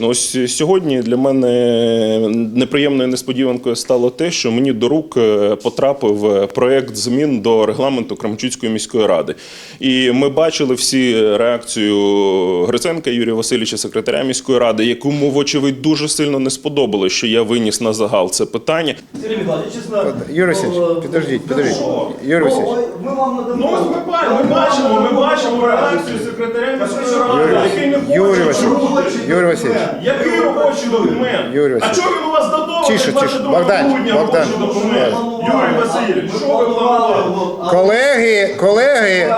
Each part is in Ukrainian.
Ну, Ось сьогодні для мене неприємною несподіванкою стало те, що мені до рук е, потрапив проект змін до регламенту Кременчуцької міської ради. І ми бачили всі реакцію Гриценка Юрія Васильовича, секретаря міської ради, якому, вочевидь, дуже сильно не сподобалось, що я виніс на загал це питання. Сергій Михайлович, чесно... Юрій Васильович, е, підождіть, підождіть. Юрій Васильович. Ну, Ми вам надамо... Ну, ми, бачимо, ми бачимо реакцію секретаря міської ради, який не хоче Юрій Васильович, Який робочий документ? Юрій а чого він у вас додому? Тише, тише. Богдан, Богдан. робочий документ? Юрій Васильович, що ви планували? Колеги, колеги,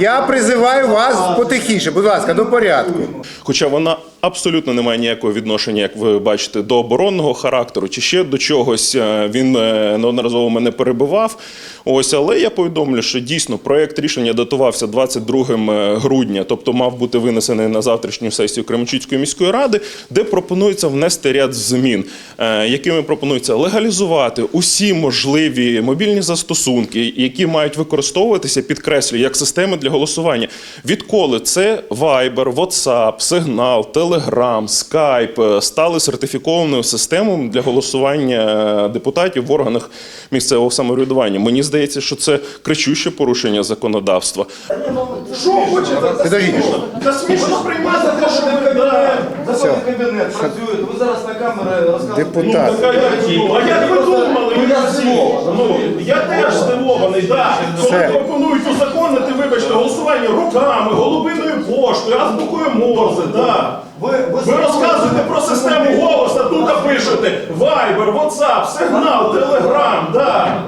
я призиваю вас потихіше, будь ласка, до порядку. Хоча вона абсолютно не має ніякого відношення, як ви бачите, до оборонного характеру чи ще до чогось. Е, Він е, неодноразово мене перебивав. Ось, але я повідомлю, що дійсно проект рішення датувався 22 грудня, тобто мав бути винесений на завтрашню сесію Кременчуцької міської ради, де пропонується внести ряд змін, е, якими пропонується легалізувати усі можливі мобільні застосунки, які мають використовуватися, підкреслюю, як системи для голосування. Відколи це Viber, WhatsApp, Signal, Telegram, Skype е, стали сертифікованою системою для голосування е, депутатів в органах місцевого самоврядування. Мені здається, що це кричуще порушення законодавства. Що хочете? Та смішно приймати те, що ви Заходить кабінет, працює. Ви зараз на камери розказуєте. Депутат. Ну. А як ви думали? Ну, я здивований. Ну, я теж здивований, да. Коли Все. пропонують узаконити, вибачте, голосування руками, голубиною поштою, азбукою Морзе, да. Ви, ви, Ви розказуєте про систему голосу, а тут пишете Viber, WhatsApp, Signal, Telegram, да.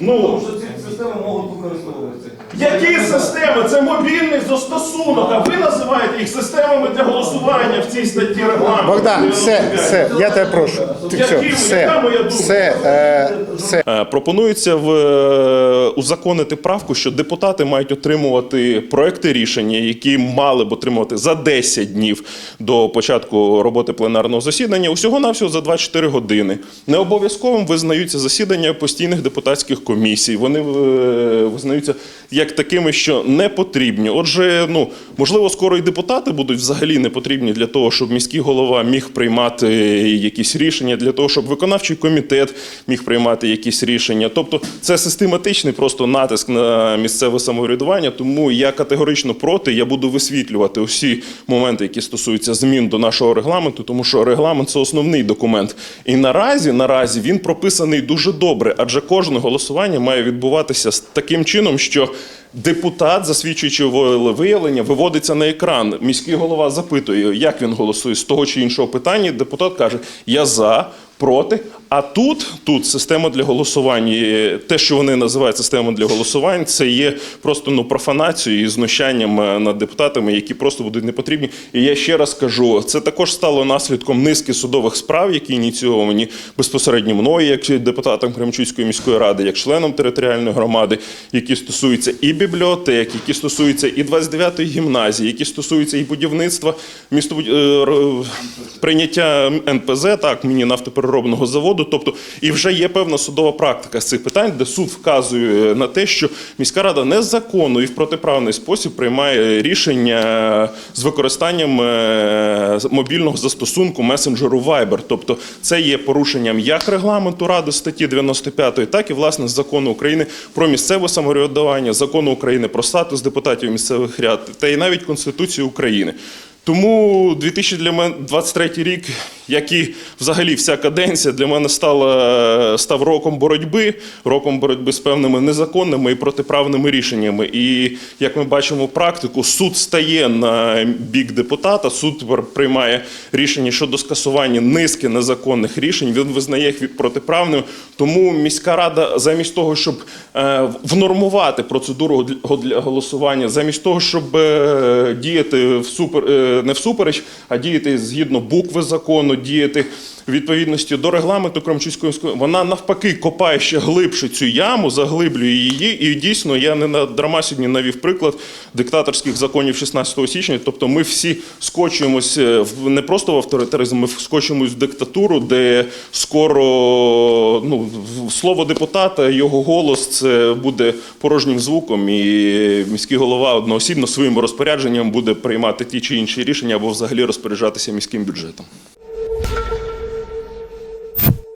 Ну. Тому що ці системи можуть використовуватися. Які системи? Це мобільний застосунок, а ви називаєте їх системами для голосування в цій статті регламенту. Богдан, все, все, я тебе прошу. Ти все, все, моя думка? все, е, все. Е, Пропонується в е, узаконити правку, що депутати мають отримувати проекти рішення, які мали б отримувати за 10 днів до початку роботи пленарного засідання, усього навсього за 24 години. Не обов'язковим визнаються засідання постійних депутатських комісій. Вони е, визнаються як такими, що не потрібні. Отже, ну можливо, скоро і депутати будуть взагалі не потрібні для того, щоб міський голова міг приймати якісь рішення, для того, щоб виконавчий комітет міг приймати якісь рішення. Тобто, це систематичний просто натиск на місцеве самоврядування. Тому я категорично проти. Я буду висвітлювати усі моменти, які стосуються змін до нашого регламенту, тому що регламент це основний документ. І наразі, наразі він прописаний дуже добре, адже кожне голосування має відбуватися з таким чином, що Депутат, засвідчуючи виявлення, виводиться на екран. Міський голова запитує, як він голосує з того чи іншого питання. Депутат каже: Я за, проти. А тут, тут система для голосування, е, те, що вони називають системою для голосування, це є просто ну профанацією і знущанням е, над депутатами, які просто будуть непотрібні. І я ще раз кажу, це також стало наслідком низки судових справ, які ініційовані безпосередньо мною, як депутатом Кремчуцької міської ради, як членом територіальної громади, які стосуються і бібліотек, які стосуються і 29-ї гімназії, які стосуються і будівництва місто прийняття НПЗ, так мені нафтопереробного заводу. Тобто, і вже є певна судова практика з цих питань, де суд вказує на те, що міська рада незаконно і в протиправний спосіб приймає рішення з використанням е, мобільного застосунку месенджеру Viber. Тобто, це є порушенням як регламенту ради статті 95, так і власне закону України про місцеве самоврядування, закону України про статус депутатів місцевих ряд та і навіть Конституції України. Тому 2023 рік, як і взагалі вся каденція, для мене стала став роком боротьби, роком боротьби з певними незаконними і протиправними рішеннями. І як ми бачимо практику, суд стає на бік депутата, суд приймає рішення щодо скасування низки незаконних рішень. Він визнає їх протиправними. Тому міська рада, замість того, щоб е, внормувати процедуру для- голосування, замість того, щоб е, діяти всупер, е, не всупереч, а діяти згідно букви закону, діяти відповідності до регламенту Крамчуської міської, вона навпаки копає ще глибше цю яму, заглиблює її. І дійсно, я не на дарма сьогодні навів приклад диктаторських законів 16 січня. Тобто, ми всі скочуємось е, в не просто в авторитаризм, ми скочуємось в диктатуру, де скоро ну, слово депутата, його голос це буде порожнім звуком, і міський голова одноосібно своїм розпорядженням буде приймати ті чи інші рішення або взагалі розпоряджатися міським бюджетом.